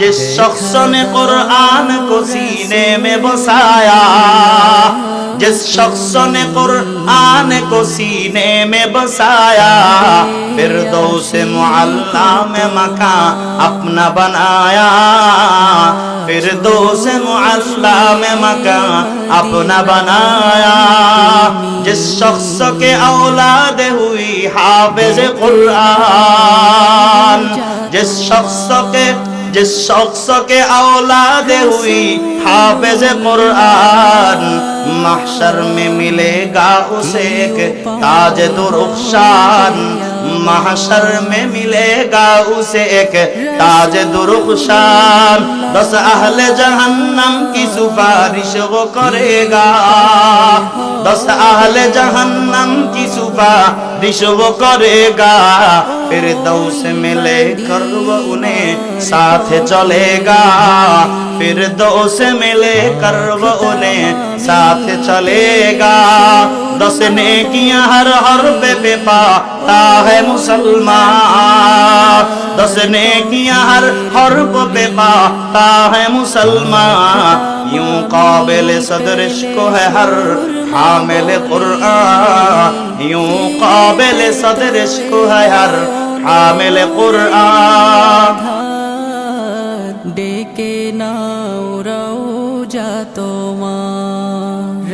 जिस शख्स ने कुरान को सीने में बसाया जिस शख्स ने कुरान को सीने में बसाया फिर दो से मुअल्ला में मकान अपना बनाया फिर दो से मुअल्ला में मकान अपना बनाया जिस शख्स के औलाद हुई हाफिज कुरान जिस शख्स के जिस शख्स के औलाद हुई हाफिज कुरान महशर में मिलेगा उसे एक ताज दुरुखशान महशर में मिलेगा उसे एक ताज दुरुखशान दस अहले जहन्नम की सिफारिश वो करेगा दस अहले जहन्नम की सिफारिश वो करेगा फिर दौस मिले कर वो उन्हें, साथ चलेगा। फिर दोस मिले कर वो उन्हें, साथ चलेगा। दस नेकियाँ हर हर पे पाता है मुसलमान। दस नेकियाँ हर हर पे पाता है मुसलमान। यूँ काबिल सदरिश को है हर हामिल कुरान। यूँ काबिल सदरिश को है हर হামেল কোরআন। ডেকে নাও রও যা তোমার।